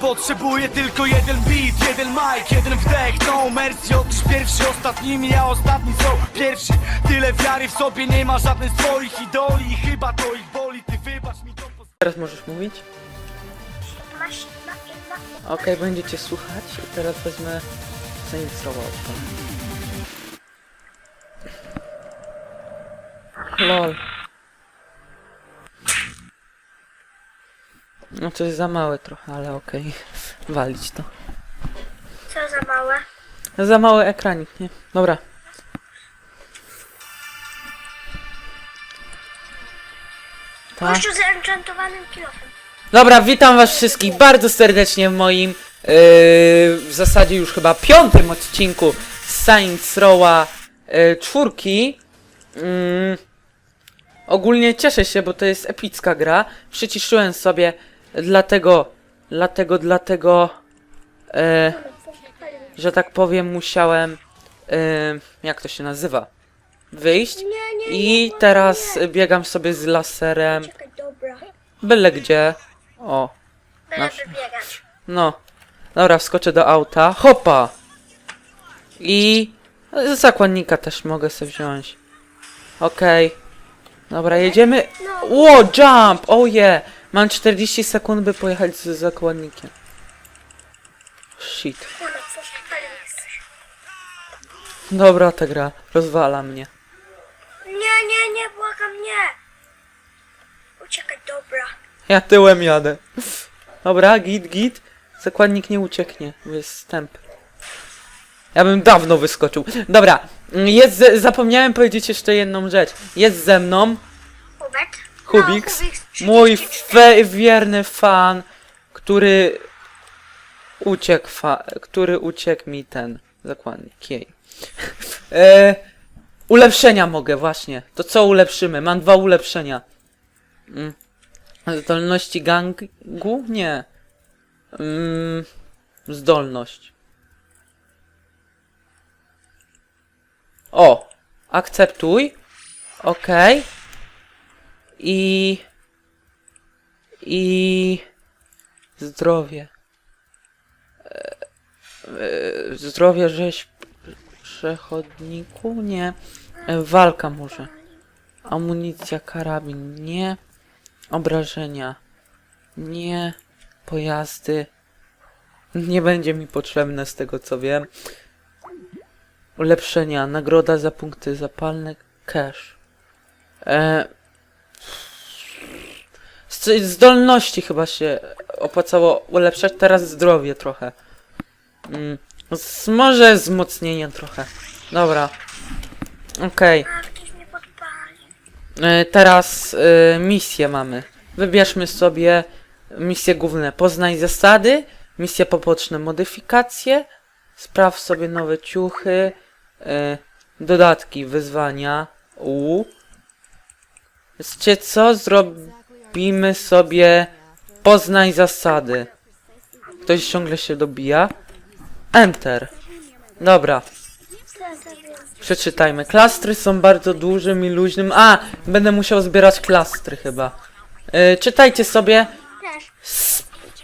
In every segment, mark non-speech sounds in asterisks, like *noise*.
Potrzebuję tylko jeden beat, jeden mic, jeden wdech No mercy, otóż pierwszy ostatnimi, a ostatni są pierwsi Tyle wiary w sobie nie ma żadnej z twoich idoli I chyba to ich boli, ty wybacz mi to Teraz możesz mówić? Okej, będziecie słuchać i teraz wezmę Saints Row odpal. LOL. No to jest za małe trochę, ale okej. Walić to. Co za małe? Za mały ekranik, nie? Dobra. Tak. Gościu z enchantowanym kilofem. Dobra, witam was wszystkich bardzo serdecznie w moim, yy, w zasadzie już chyba piątym odcinku z Saints Row'a yy, czwórki. Mm, ogólnie cieszę się, bo to jest epicka gra. Przyciszyłem sobie, dlatego, dlatego, dlatego, yy, że tak powiem, musiałem, yy, jak to się nazywa, wyjść. I teraz biegam sobie z laserem, byle gdzie. O, wybiegać. no. Dobra, wskoczę do auta. Hopa! I zakładnika też mogę sobie wziąć. Okej. Dobra, jedziemy. No. Ło, jump! Oh yeah! Mam 40 sekund, by pojechać z zakładnikiem. Shit. Dobra, ta gra rozwala mnie. Nie, nie, nie, błagam, nie. Uciekaj, dobra. Ja tyłem jadę. Dobra, git, git. Zakładnik nie ucieknie, bo jest stęp. Ja bym dawno wyskoczył. Dobra, jest ze, zapomniałem powiedzieć jeszcze jedną rzecz. Jest ze mną Hubert? Kubiks, No, mój 34. fe, wierny fan, który uciekł, fa, który uciekł mi ten zakładnik. Jej. E, ulepszenia mogę, właśnie. To co ulepszymy? Mam dwa ulepszenia. Mm. Zdolności gangu? Nie. Mm, zdolność. O! Akceptuj. Okej. I... I... Zdrowie. E, e, Zdrowie rzeź przechodniku? Nie. E, Walka może. Amunicja, karabin? Nie. Obrażenia? Nie. Pojazdy? Nie będzie mi potrzebne z tego co wiem. Ulepszenia. Nagroda za punkty zapalne. Cash. E, z- zdolności chyba się opłacało ulepszać, teraz zdrowie trochę. Mm, z, może wzmocnienie trochę. Dobra. Okej. A, ktoś mnie podpali. E, Teraz e, misję mamy. Wybierzmy sobie misje główne. Poznaj zasady, misje poboczne modyfikacje, spraw sobie nowe ciuchy, e, dodatki, wyzwania. U. Wiecie co? Zrobimy sobie poznaj zasady. Ktoś ciągle się dobija. Enter. Dobra. Przeczytajmy. Klastry są bardzo dużym i luźnym. A! Będę musiał zbierać klastry chyba. Yy, czytajcie sobie.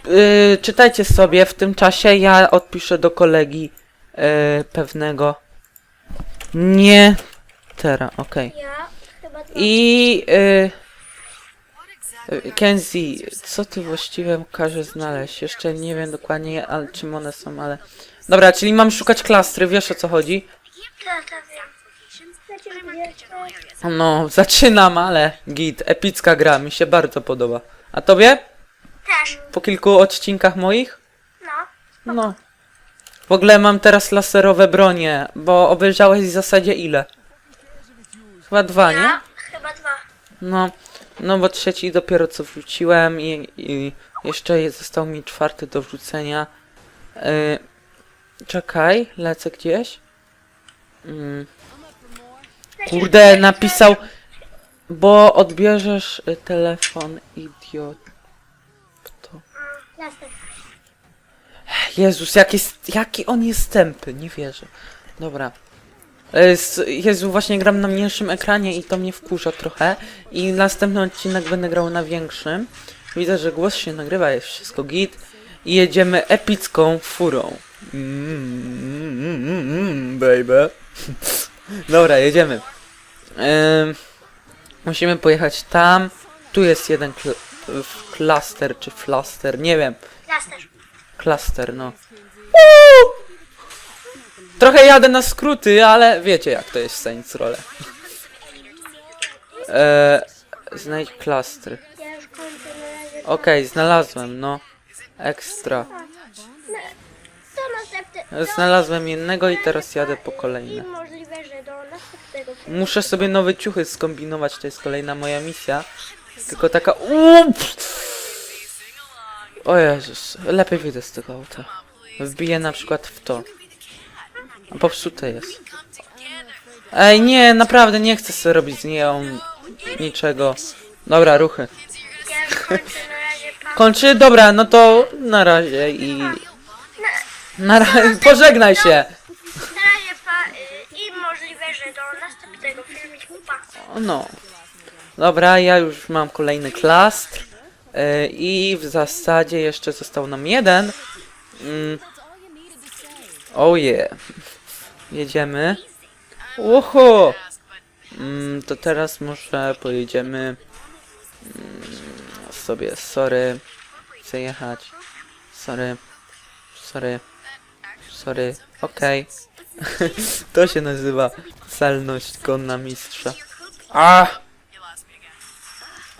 Yy, czytajcie sobie w tym czasie. Ja odpiszę do kolegi yy, pewnego. Nie. Teraz, okej. Dwa. I. Yy, Kenzie, co ty właściwie każesz znaleźć? Jeszcze nie wiem dokładnie, ale, czym one są, ale. Dobra, czyli mam szukać klastry, wiesz o co chodzi? No, zaczynam, ale git, epicka gra, mi się bardzo podoba. A tobie? Też. Po kilku odcinkach moich? No. No. W ogóle mam teraz laserowe bronie, bo obejrzałeś w zasadzie ile? Chyba dwa, nie? Ja chyba dwa. No, no bo trzeci dopiero co wrzuciłem i, i jeszcze je- został mi czwarty do wrzucenia. Yy, czekaj, lecę gdzieś. Mm. Kurde, napisał, bo odbierzesz telefon, idiot. To. Jasne. Jezus, jaki, jaki on jest tępy, nie wierzę. Dobra. E, Jezu, właśnie gram na mniejszym ekranie i to mnie wkurza trochę. I następny odcinek będę grał na większym. Widzę, że głos się nagrywa, jest wszystko git. I jedziemy epicką furą. Mm, mm, mm, mm, baby. *laughs* Dobra, jedziemy. Ym, musimy pojechać tam. Tu jest jeden kl w- klaster czy flaster, nie wiem. Laster. Klaster, no. Uuu! Trochę jadę na skróty, ale wiecie jak to jest w Saints Row. Eee, znajdź klastry. Okej, znalazłem, no. Ekstra. Znalazłem jednego i teraz jadę po kolejne. Muszę sobie nowe ciuchy skombinować, to jest kolejna moja misja. Tylko taka... Uuu! O Jezus, lepiej wyjdę z tego auta. Wbiję na przykład w to. A popsute jest. Ej, nie, naprawdę nie chcę sobie robić z nią niczego. Dobra, ruchy. *laughs* Kończy? Dobra, no to na razie i... Na razie, pożegnaj się! Na razie pa. Y, I możliwe, że do następnego filmiku. Pa. No. Dobra, ja już mam kolejny klastr. Yy, I w zasadzie jeszcze został nam jeden. Mm. Oh yeah. Jedziemy. Uhu! Mm, to teraz może pojedziemy mm, sobie, sorry. Chcę jechać. Sorry. Sorry. Sorry. Okej. *laughs* to się nazywa celność konna mistrza. A!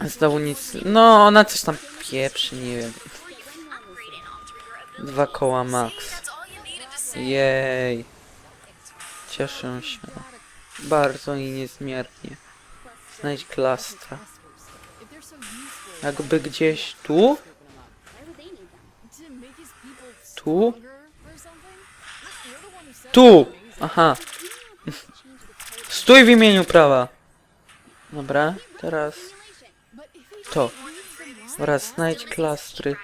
Znowu nic. No, ona coś tam pieprzy, nie wiem. Dwa koła max. Jej. Cieszę się. Bardzo i niezmiernie. Znajdź klastra. Jakby gdzieś tu? Tu? Tu! Aha. Stój w imieniu prawa. Dobra, teraz to. Dobra, znajdź klastry.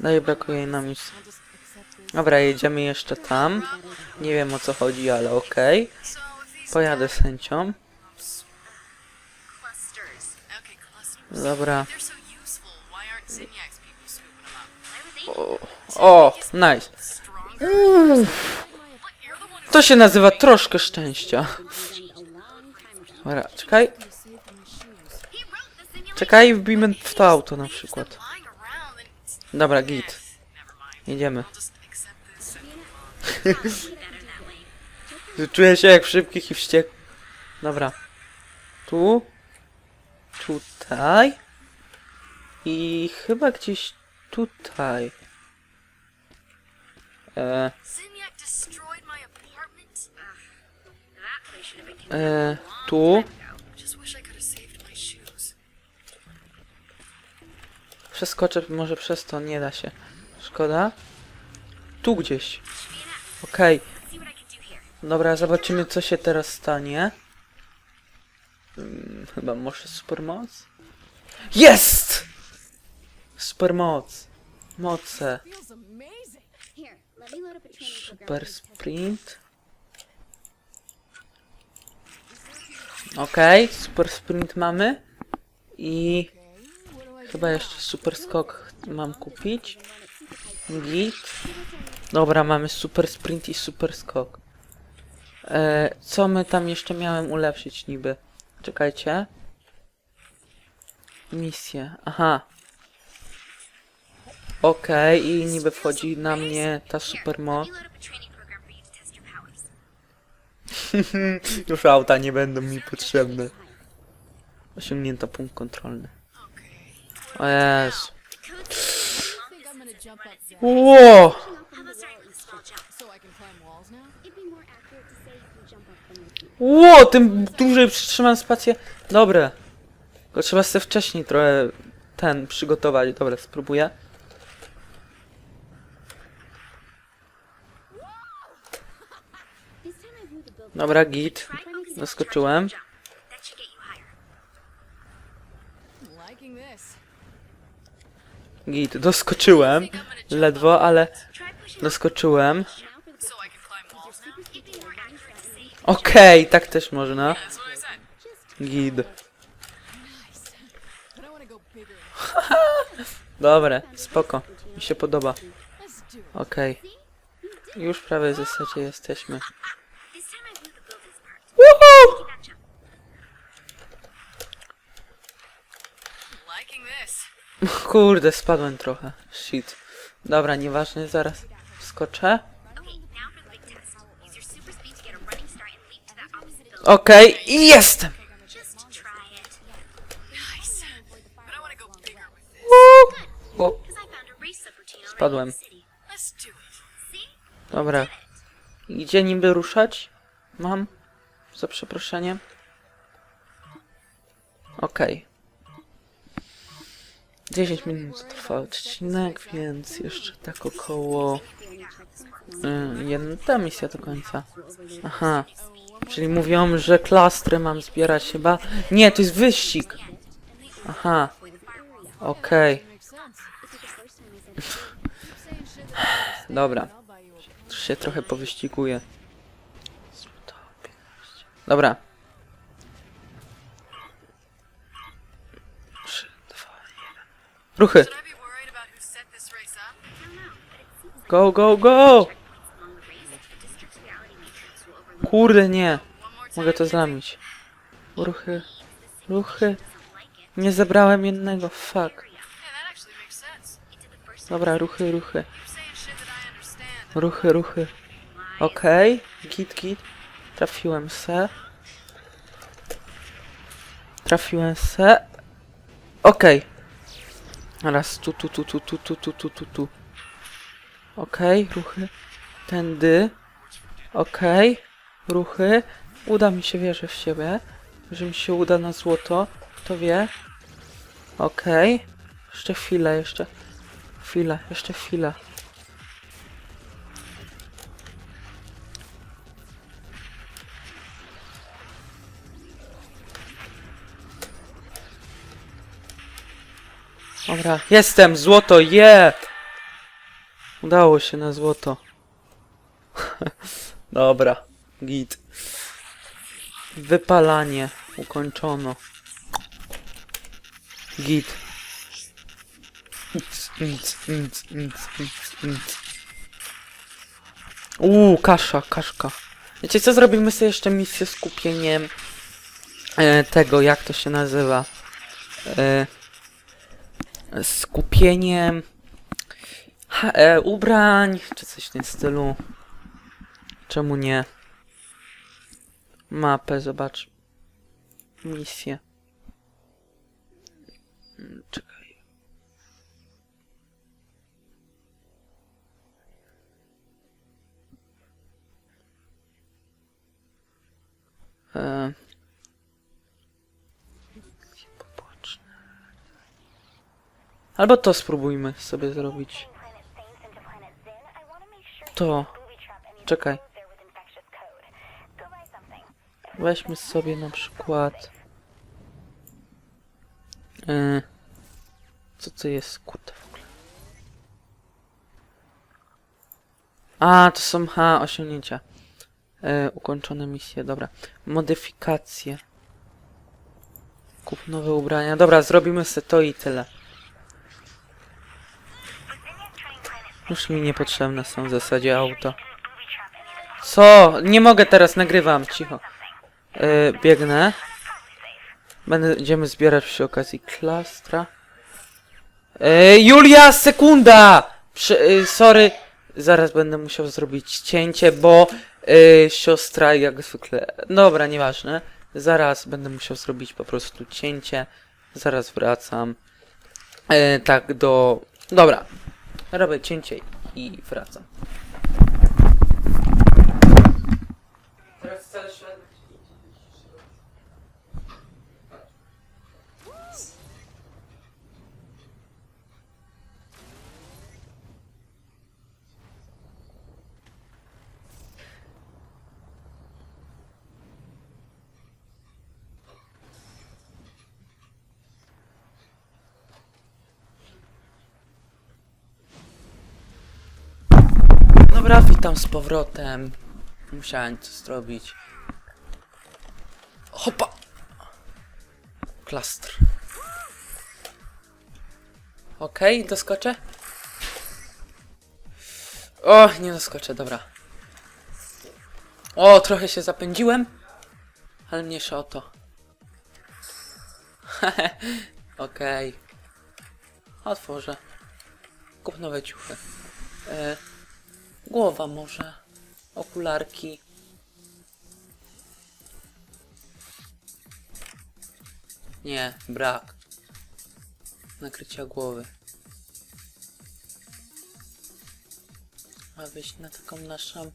Dalej brakuje nam już. Dobra, jedziemy jeszcze tam. Nie wiem o co chodzi, ale okej. Pojadę z chęcią. Okay. Dobra. Up? O, nice. Who To się nazywa troszkę szczęścia. Dobra, czekaj. Czekaj, wbijmy w to auto na przykład. Dobra, git. Jedziemy. *laughs* Czuję się jak w szybkich i wściek. Dobra. Tu. Tutaj. I chyba gdzieś tutaj. E, e, tu. Przeskoczę może przez to, nie da się. Szkoda. Tu gdzieś. Okej. Here. Dobra, zobaczymy co się teraz stanie. Hmm, chyba może supermoc? Jest! Supermoc. Moce. Super sprint. Okej, super sprint mamy. I chyba jeszcze super skok mam kupić. Git. Dobra, mamy super sprint i super skok. E, co my tam jeszcze miałem ulepszyć niby? Czekajcie. Misję. Aha. Okej, i niby wchodzi na mnie ta super moc. *laughs* Już auta nie będą mi potrzebne. Osiągnięto punkt kontrolny. O Jezu. think Ło! Tym dłużej przytrzymam spację. Dobre. Tylko trzeba sobie wcześniej trochę ten przygotować. Dobra, spróbuję. Dobra, git. Zaskoczyłem. Git, doskoczyłem. Ledwo, ale doskoczyłem. Okej, tak też można. Gid. *laughs* Dobre, spoko. Mi się podoba. Okej. Już prawie w zasadzie jesteśmy. Woohoo! *laughs* Kurde, spadłem trochę. Shit. Dobra, nieważne, zaraz wskoczę. Okej, i jestem! Uuu. Spadłem. dobra. Gdzie niby ruszać? Mam? Za przeproszeniem. Okej. 10 minut trwa odcinek, więc jeszcze tak około... y, Jedna ta misja do końca. Aha. Czyli mówią, że klastry mam zbierać chyba. Nie, to jest wyścig. Aha. Okej. *laughs* Dobra. Już się trochę powyściguję. Dobra. Ruchy! Go, go, go! Kurde, nie. Mogę to zlamić. Ruchy. Ruchy. Nie zebrałem jednego. Fuck. Dobra, ruchy, ruchy. Ruchy, ruchy. Okej. Git, git. Trafiłem se. Trafiłem se. Okej. Raz tu, tu, tu, tu, tu, tu, tu, tu, tu, tu. Okej, ruchy. Tędy. Okej. Ruchy. Uda mi się, wierzę w siebie. Że mi się uda na złoto. Kto wie? Okej. Jeszcze chwilę, jeszcze. Chwila, jeszcze chwila. Dobra, jestem! Złoto, je! Udało się na złoto. *laughs* Dobra, git. Wypalanie ukończono. Git. Nic, nic, nic, nic, nic. Uuu, kasza, kaszka. Wiecie co, zrobimy sobie jeszcze misję z e, tego, jak to się nazywa. E, z ha, e, ubrań, czy coś w tym stylu. Czemu nie? Mapę, zobacz. Misję. Mm, Czekaj. E... Albo to spróbujmy sobie zrobić. To. Czekaj. Weźmy sobie na przykład. Yy, co to jest kurde w ogóle? A, to są ha, osiągnięcia. Yy, ukończone misje, dobra. Modyfikacje. Kup nowe ubrania. Dobra, zrobimy sobie to i tyle. Już mi niepotrzebne są w zasadzie auto. Co? Nie mogę teraz, nagrywam, cicho. Yy, biegnę. Będziemy zbierać przy okazji klastra. Yy, Julia, sekunda! Przy, yy, sorry, zaraz będę musiał zrobić cięcie, bo yy, siostra jak zwykle... Dobra, nieważne. Zaraz będę musiał zrobić po prostu cięcie. Zaraz wracam. Tak, do... Dobra. Robię cięcie i wracam. Teraz cały Dobra, witam z powrotem. Musiałem to zrobić. Hopa! Klastr. Okej, doskoczę. O, nie doskoczę, dobra. O, trochę się zapędziłem, ale mniejsza o to. *laughs* Okej. Otworzę. Kup nowe ciuchy. E, głowa może. Okularki. Nie, brak. Nakrycia głowy. Ma wyjść na taką naszą...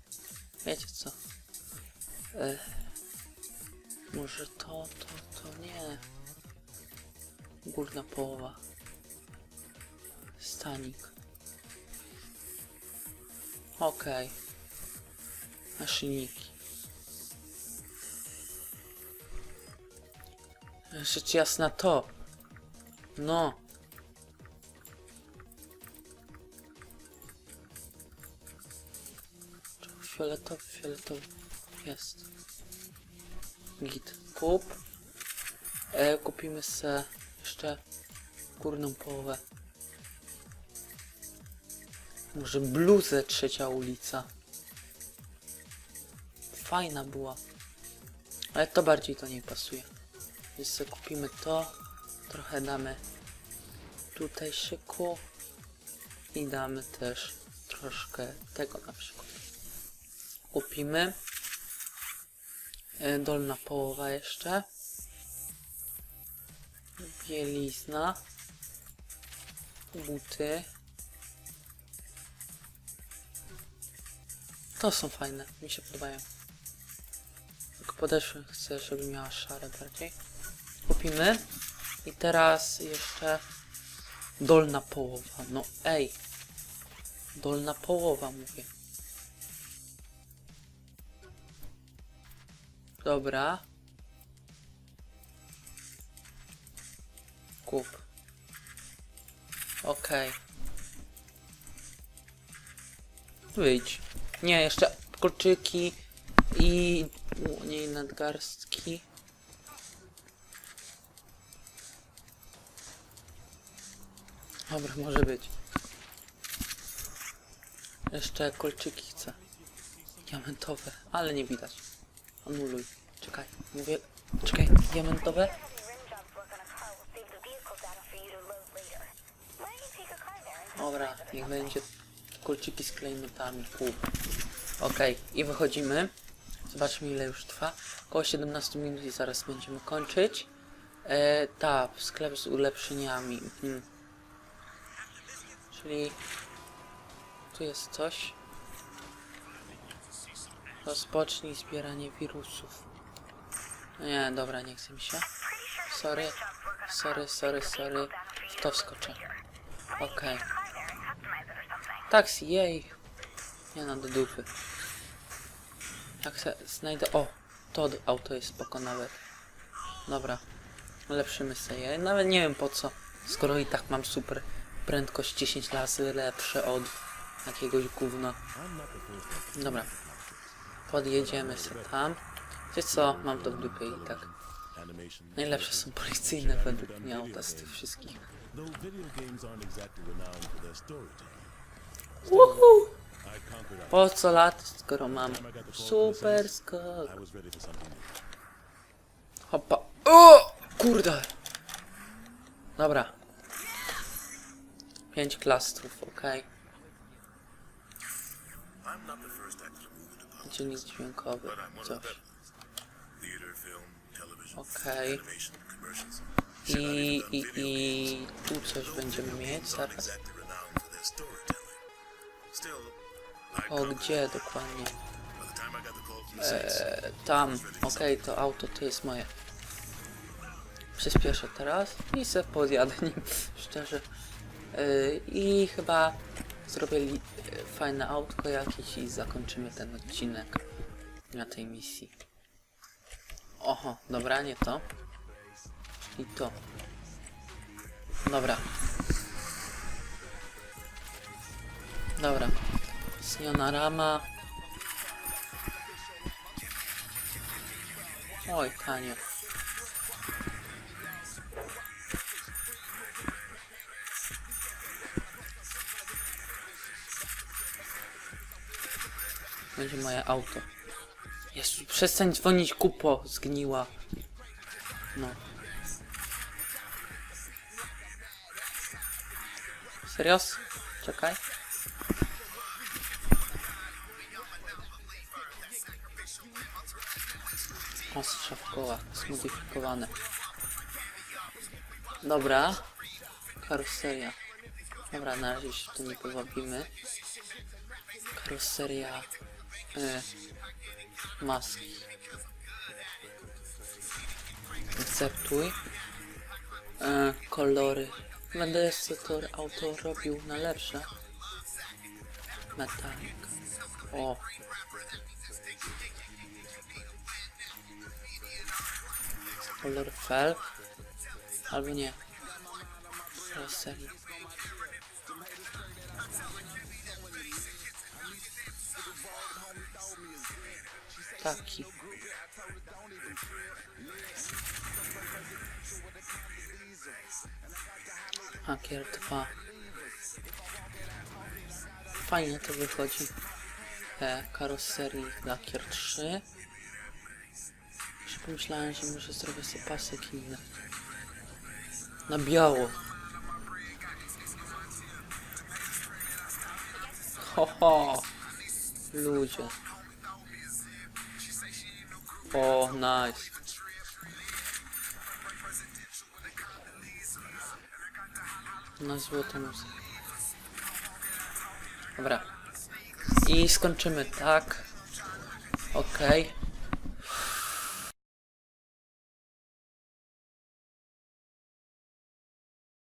Wiecie co? E, może to, to, to nie. Górna połowa. Stanik. Okej. Maszyniki. Rzecz jasna to. No. Fioletowy, fioletowy. Jest. Git. Kup. E, kupimy se jeszcze górną połowę. Może bluzę trzecia ulica. Fajna była. Ale to bardziej do niej pasuje. Więc sobie kupimy to. Trochę damy tutaj szyku. I damy też troszkę tego na przykład. Kupimy. E, Dolna połowa jeszcze. Bielizna. Buty. To są fajne, mi się podobają. Tylko podeszwy chcę, żeby miała szare bardziej. Kupimy. I teraz jeszcze dolna połowa. No ej. Dolna połowa mówię. Dobra. Kup. Okej. Wyjdź. Nie, jeszcze kolczyki i nie nadgarstki. Dobra, może być. Jeszcze kolczyki chcę. Diamentowe, ale nie widać. Anuluj. Czekaj, mówię. Czekaj, diamentowe. Dobra, niech będzie kolczyki z klejnotami. Kup. Okej, i wychodzimy. Zobaczmy ile już trwa. Około 17 minut i zaraz będziemy kończyć. E, tak, sklep z ulepszeniami. Mhm. Czyli tu jest coś. Rozpocznij zbieranie wirusów. Nie, dobra, nie chce mi się. Sorry, sorry, sorry, sorry. W to wskoczę. Okej. Taksi, jej. Nie no, do dupy. Jak se znajdę... O! To auto jest spoko nawet. Dobra. Ulepszymy sobie. Nawet nie wiem po co. Skoro i tak mam super prędkość 10 razy lepsze od jakiegoś gówna. Dobra. Podjedziemy sobie tam. Wiecie co? Mam to w dupie i tak. Najlepsze są policyjne według mnie auta z tych wszystkich. Though video games aren't exactly renowned for their storytelling, Woohoo! Po co lat, skoro mam super skok. Hopa. O! Kurde. Dobra. Pięć klastrów, public. Dziennik dźwiękowy, coś. Okej. commercials. I, i, I tu coś będziemy mieć zaraz. From the States, E, tam. Okej, to auto to jest moje. Przyspieszę teraz i se podjadę *laughs* nim, szczerze. E, I chyba zrobię li, e, fajne autko jakieś i zakończymy ten odcinek na tej misji. Oho, dobra, nie to. I to. Dobra. Dobra. Śniona rama. Oj, tanie. Będzie moje auto. Jezu, przestań dzwonić kupo, zgniła. No. Serios? Czekaj. Ostrza w kołach, zmodyfikowane. Dobra. Karoseria. Dobra, na razie się tu nie powabimy. Karoseria. Y, maski. Akceptuj. E, kolory. Będę jeszcze to auto robił na lepsze. Metalik. O. Kolor fel. Albo nie. Karoserii. Taki. Hakier 2. Fajnie to wychodzi. E, karoserii Lakier 3. Pomyślałem, że może zrobię sobie pasek inny. Na biało. Ho, ho. Ludzie. O, nice. Na złotą muzykę. Dobra. I skończymy tak. Okej.